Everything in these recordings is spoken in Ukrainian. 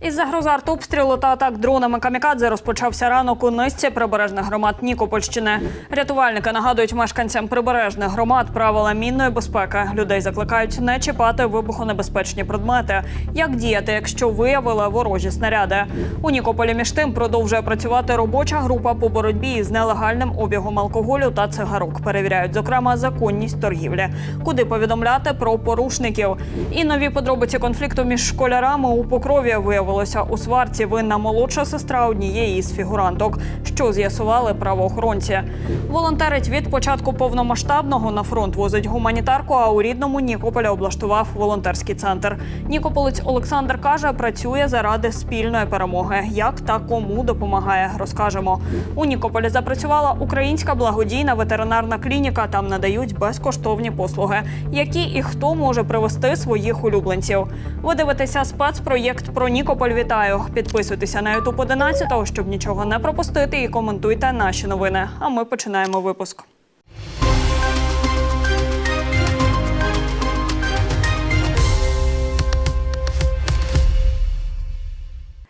Із загрози артобстрілу та атак дронами камікадзе розпочався ранок у низці прибережних громад Нікопольщини. Рятувальники нагадують мешканцям прибережних громад правила мінної безпеки. Людей закликають не чіпати вибухонебезпечні предмети. Як діяти, якщо виявили ворожі снаряди? У Нікополі між тим продовжує працювати робоча група по боротьбі з нелегальним обігом алкоголю та цигарок. Перевіряють зокрема законність торгівлі, куди повідомляти про порушників. І нові подробиці конфлікту між школярами у Покрові виявилося у сварці винна молодша сестра однієї із фігуранток, що з'ясували правоохоронці. Волонтерить від початку повномасштабного на фронт возить гуманітарку. А у рідному Нікополі облаштував волонтерський центр. Нікополець Олександр каже, працює заради спільної перемоги. Як та кому допомагає, розкажемо. У Нікополі запрацювала українська благодійна ветеринарна клініка. Там надають безкоштовні послуги, які і хто може привести своїх улюбленців. Ви дивитеся спецпроєкт про Нікополь. Вітаю! Підписуйтеся на Ютуб 11, щоб нічого не пропустити, і коментуйте наші новини. А ми починаємо випуск.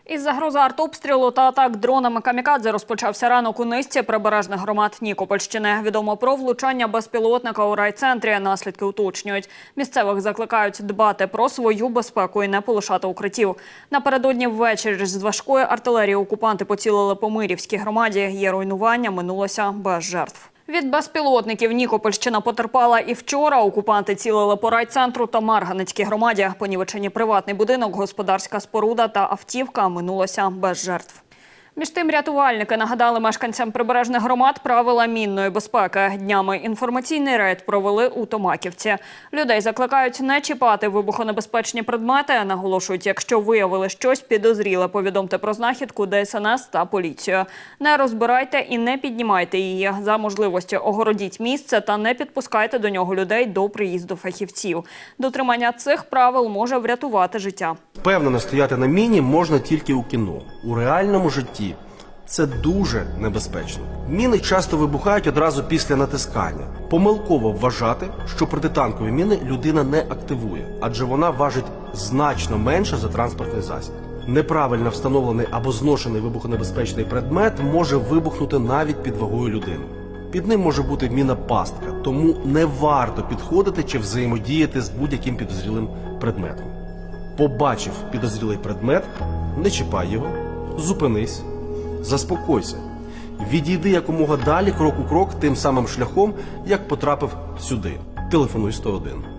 Із загрози артобстрілу та атак дронами камікадзе розпочався ранок у низці прибережних громад Нікопольщини. Відомо про влучання безпілотника у райцентрі. Наслідки уточнюють. Місцевих закликають дбати про свою безпеку і не полишати укриттів. Напередодні ввечері з важкої артилерії окупанти поцілили по Мирівській громаді. Є руйнування, минулося без жертв. Від безпілотників Нікопольщина потерпала і вчора. Окупанти цілили по райцентру та Марганецькій громаді. Понівечені приватний будинок, господарська споруда та автівка минулося без жертв. Між тим рятувальники нагадали мешканцям прибережних громад правила мінної безпеки. Днями інформаційний рейд провели у Томаківці. Людей закликають не чіпати вибухонебезпечні предмети. Наголошують, якщо виявили щось підозріле, повідомте про знахідку ДСНС та поліцію. Не розбирайте і не піднімайте її. За можливості огородіть місце та не підпускайте до нього людей до приїзду фахівців. Дотримання цих правил може врятувати життя. Впевнено, стояти на міні можна тільки у кіно. У реальному житті це дуже небезпечно. Міни часто вибухають одразу після натискання. Помилково вважати, що протитанкові міни людина не активує, адже вона важить значно менше за транспортний засіб. Неправильно встановлений або зношений вибухонебезпечний предмет може вибухнути навіть під вагою людини. Під ним може бути міна пастка, тому не варто підходити чи взаємодіяти з будь-яким підозрілим предметом. Побачив підозрілий предмет, не чіпай його, зупинись, заспокойся. Відійди якомога далі, крок у крок, тим самим шляхом, як потрапив сюди. Телефонуй 101.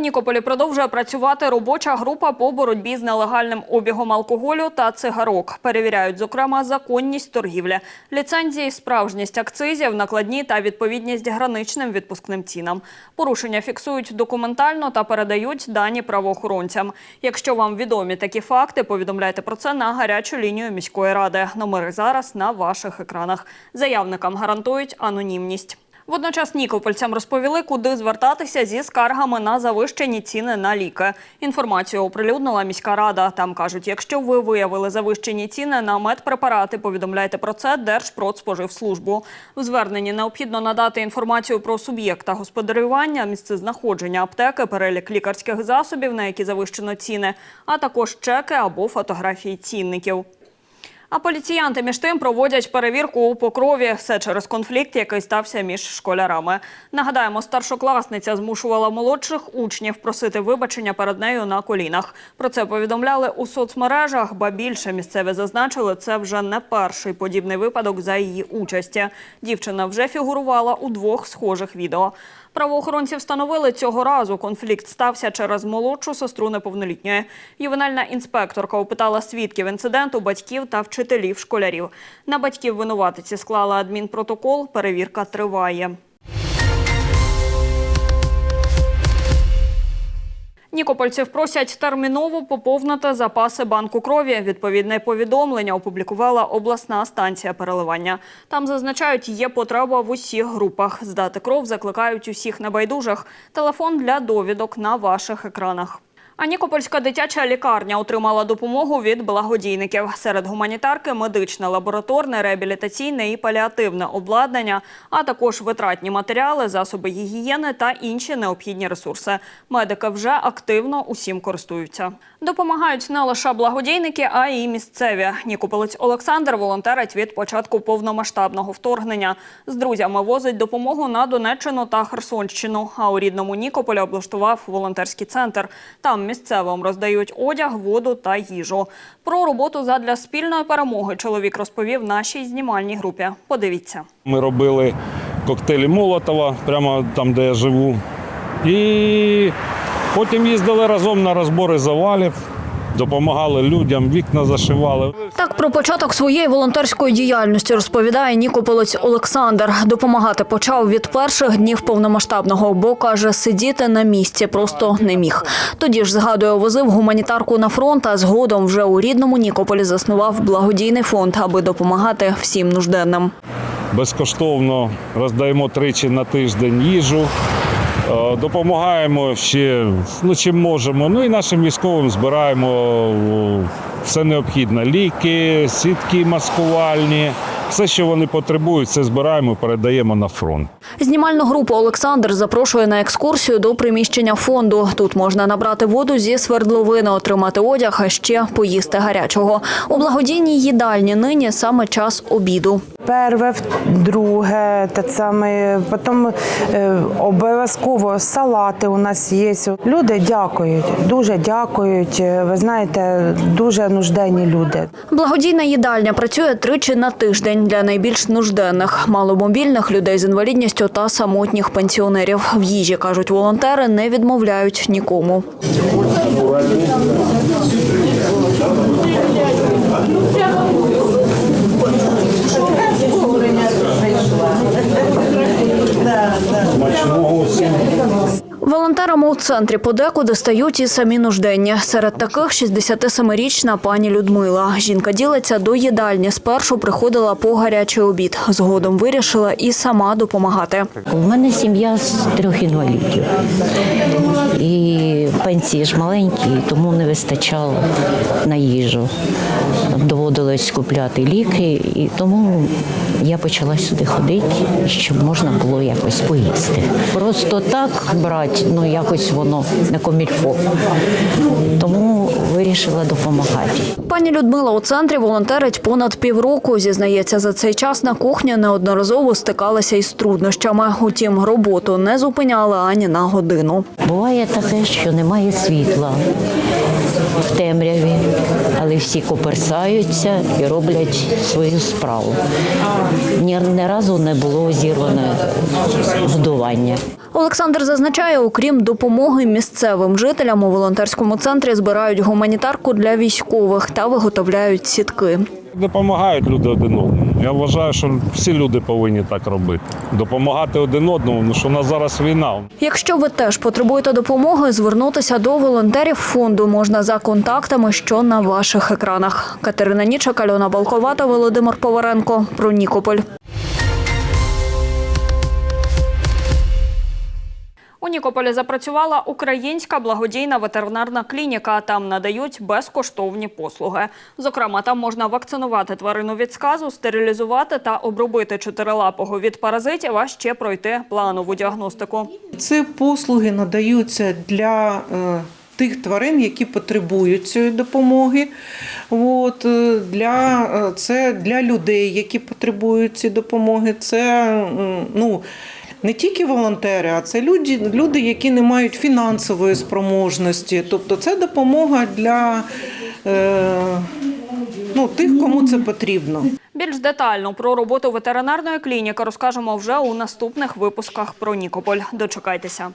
Нікополі продовжує працювати робоча група по боротьбі з нелегальним обігом алкоголю та цигарок. Перевіряють, зокрема, законність торгівлі, ліцензії, справжність акцизів, накладні та відповідність граничним відпускним цінам. Порушення фіксують документально та передають дані правоохоронцям. Якщо вам відомі такі факти, повідомляйте про це на гарячу лінію міської ради. Номери зараз на ваших екранах. Заявникам гарантують анонімність. Водночас нікопольцям розповіли, куди звертатися зі скаргами на завищені ціни на ліки. Інформацію оприлюднила міська рада. Там кажуть, якщо ви виявили завищені ціни на медпрепарати, повідомляйте про це Держпродспоживслужбу. В зверненні необхідно надати інформацію про суб'єкта господарювання, місцезнаходження аптеки, перелік лікарських засобів, на які завищено ціни, а також чеки або фотографії цінників. А поліціянти між тим проводять перевірку у покрові. Все через конфлікт, який стався між школярами. Нагадаємо, старшокласниця змушувала молодших учнів просити вибачення перед нею на колінах. Про це повідомляли у соцмережах. Ба більше місцеві зазначили, це вже не перший подібний випадок за її участі. Дівчина вже фігурувала у двох схожих відео. Правоохоронці встановили цього разу. Конфлікт стався через молодшу сестру неповнолітньої. Ювенальна інспекторка опитала свідків інциденту, батьків та вчителів школярів. На батьків винуватиці склала адмінпротокол. Перевірка триває. Нікопольців просять терміново поповнити запаси банку крові. Відповідне повідомлення опублікувала обласна станція переливання. Там зазначають, є потреба в усіх групах. Здати кров закликають усіх небайдужих. Телефон для довідок на ваших екранах. А Нікопольська дитяча лікарня отримала допомогу від благодійників. Серед гуманітарки медичне, лабораторне, реабілітаційне і паліативне обладнання, а також витратні матеріали, засоби гігієни та інші необхідні ресурси. Медики вже активно усім користуються. Допомагають не лише благодійники, а й місцеві. Нікополець Олександр волонтерить від початку повномасштабного вторгнення. З друзями возить допомогу на Донеччину та Херсонщину. А у рідному Нікополі облаштував волонтерський центр. Там місцевим роздають одяг, воду та їжу. Про роботу задля спільної перемоги чоловік розповів нашій знімальній групі. Подивіться. Ми робили коктейлі Молотова прямо там, де я живу. І потім їздили разом на розбори завалів, допомагали людям, вікна зашивали. Так про початок своєї волонтерської діяльності розповідає Нікополець Олександр. Допомагати почав від перших днів повномасштабного, бо каже, сидіти на місці просто не міг. Тоді ж згадує, возив гуманітарку на фронт, а згодом вже у рідному Нікополі заснував благодійний фонд, аби допомагати всім нужденним. Безкоштовно роздаємо тричі на тиждень їжу. Е, Допомагаємо ще ну, чим можемо. Ну і нашим військовим збираємо все необхідне: ліки, сітки маскувальні, все, що вони потребують, це збираємо, передаємо на фронт. Знімальну групу Олександр запрошує на екскурсію до приміщення фонду. Тут можна набрати воду зі свердловини, отримати одяг, а ще поїсти гарячого. У благодійній їдальні нині саме час обіду. Перше, друге, те саме, потім е, обов'язково салати у нас є. Люди дякують, дуже дякують. Е, Ви знаєте, дуже нужденні люди. Благодійна їдальня працює тричі на тиждень для найбільш нужденних, маломобільних людей з інвалідністю та самотніх пенсіонерів. В їжі кажуть волонтери, не відмовляють нікому. Волонтерам у центрі подекуди стають і самі нужденні. Серед таких 67-річна пані Людмила. Жінка ділиться до їдальні. Спершу приходила по гарячий обід. Згодом вирішила і сама допомагати. У мене сім'я з трьох інвалідів. І пенсії ж маленькі, тому не вистачало на їжу. Доводилось купляти ліки, і тому я почала сюди ходити, щоб можна було якось поїсти. Просто так брати, ну якось воно не комільфо. Тому вирішила допомагати. Пані Людмила у центрі волонтерить понад півроку. Зізнається, за цей час на кухні неодноразово стикалася із труднощами. Утім, роботу не зупиняла ані на годину. Буває таке, що немає світла в темряві, але всі коперсаються і роблять свою справу. Ні, ні разу не було зірване годування. Олександр зазначає, окрім допомоги місцевим жителям у волонтерському центрі збирають гуманітарку для військових та виготовляють сітки. Допомагають люди один одному. Я вважаю, що всі люди повинні так робити. Допомагати один одному, тому що у нас зараз війна. Якщо ви теж потребуєте допомоги, звернутися до волонтерів фонду можна за контактами, що на ваших екранах. Катерина Нічак, Альона Балковата, Володимир Поваренко. Про Нікополь. У Нікополі запрацювала українська благодійна ветеринарна клініка. Там надають безкоштовні послуги. Зокрема, там можна вакцинувати тварину від сказу, стерилізувати та обробити чотирилапого від паразитів, а ще пройти планову діагностику. Це послуги надаються для е, тих тварин, які потребують цієї допомоги. От, е, для, е, це для людей, які потребують цієї допомоги. Це ну, не тільки волонтери, а це люди, люди, які не мають фінансової спроможності. Тобто це допомога для е, ну, тих, кому це потрібно. Більш детально про роботу ветеринарної клініки розкажемо вже у наступних випусках про Нікополь. Дочекайтеся.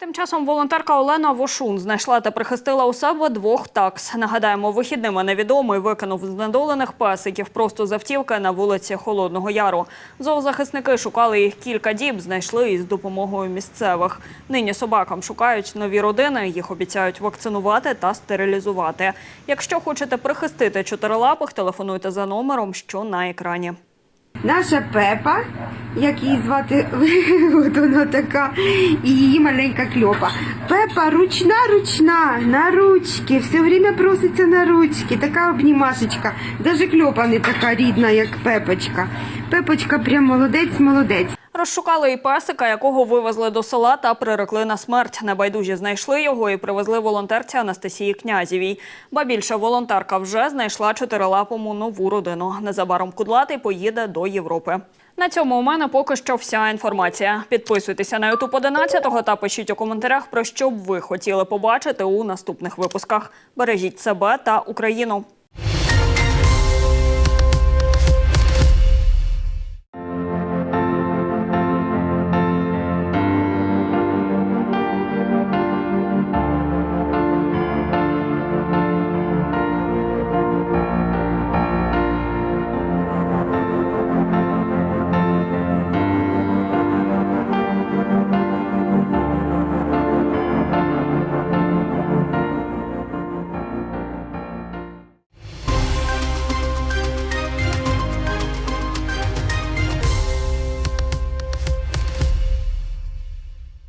Тим часом волонтерка Олена Вошун знайшла та прихистила у себе двох такс. Нагадаємо, вихідними невідомий викинув знедолених песиків просто з автівки на вулиці Холодного Яру. Зоозахисники шукали їх кілька діб, знайшли із допомогою місцевих. Нині собакам шукають нові родини, їх обіцяють вакцинувати та стерилізувати. Якщо хочете прихистити чотирилапих, телефонуйте за номером, що на екрані. Наша Пепа, як її звати, от вона така, і її маленька кльопа. Пепа ручна, ручна, на ручки, все время проситься на ручки, така обнімашечка. Даже кльопа не така рідна, як Пепочка. Пепочка прям молодець, молодець. Розшукали і песика, якого вивезли до села та прирекли на смерть. Небайдужі знайшли його і привезли волонтерці Анастасії Князєвій. Ба більше волонтерка вже знайшла чотирилапому нову родину. Незабаром кудлатий поїде до Європи. На цьому у мене поки що вся інформація. Підписуйтеся на Ютуб 11 та пишіть у коментарях, про що б ви хотіли побачити у наступних випусках. Бережіть себе та Україну.